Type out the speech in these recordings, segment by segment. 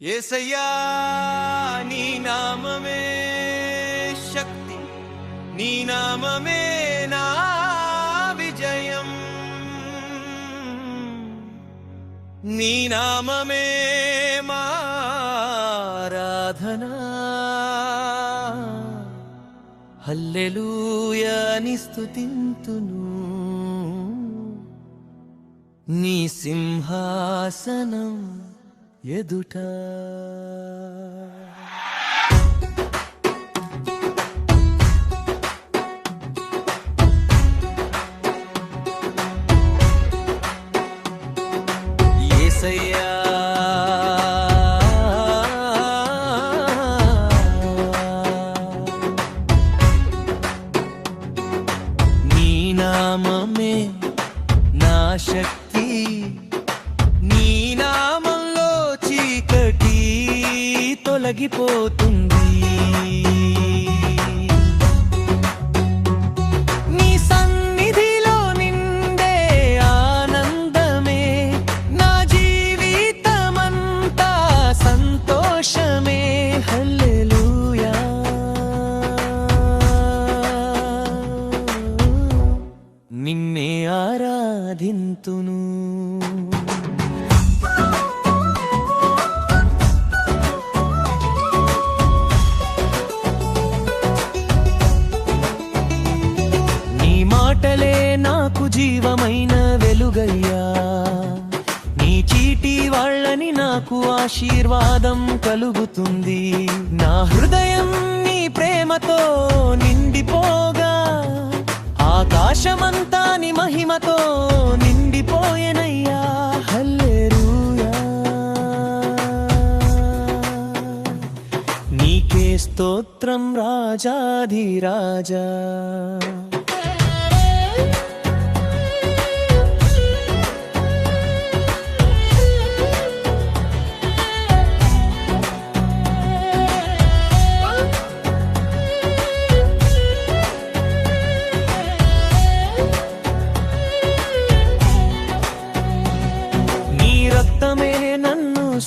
ఏసయ్యా నీ నామమే శక్తి నీ నామమే నా విజయం. నీ నామమే మారాధనా హల్లెలూయని స్థుతింతును నీ సింహాసనం ఎదుట. ఏసయ్యా తొలగిపోతుంది. మాటలే నాకు జీవమైన వెలుగయ్యా. నీ చీటి వాళ్ళని నాకు ఆశీర్వాదం కలుగుతుంది. నా హృదయం నీ ప్రేమతో నిండిపోగా. ఆకాశమంతా నీ మహిమతో నిండిపోయెనయ్యా. హల్లెలూయా. నీకే స్తోత్రం రాజాధిరాజా.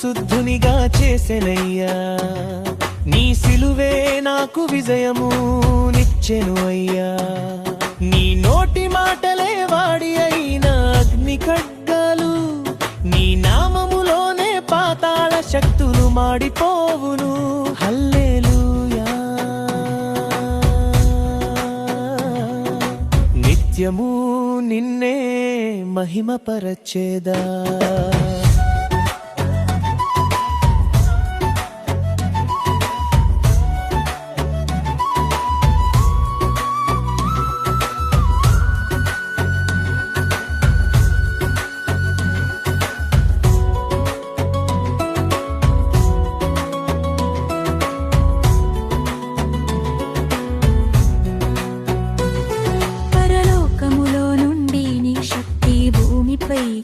శుద్ధునిగా చేసెనయ్యా. నీ సిలువే నాకు విజయము నిచ్చెను అయ్యా. నీ నోటి మాటలే వాడి అయిన అగ్ని ఖడ్గాలు నీ నామములోనే పాతాళ శక్తులు మాడిపోవును. హల్లెలూయా. నిత్యము నిన్నే మహిమపరచేదా.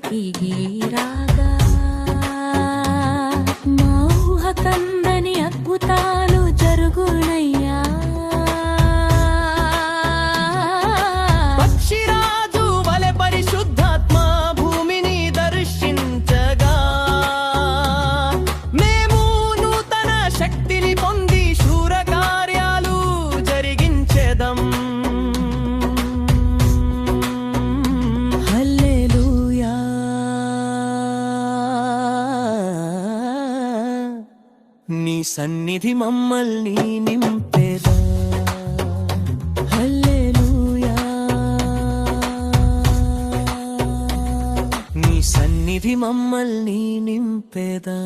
గీరాగా సన్నిధి మమ్మల్ని నింపేదా నీ సన్నిధి మమ్మల్ని నింపేదా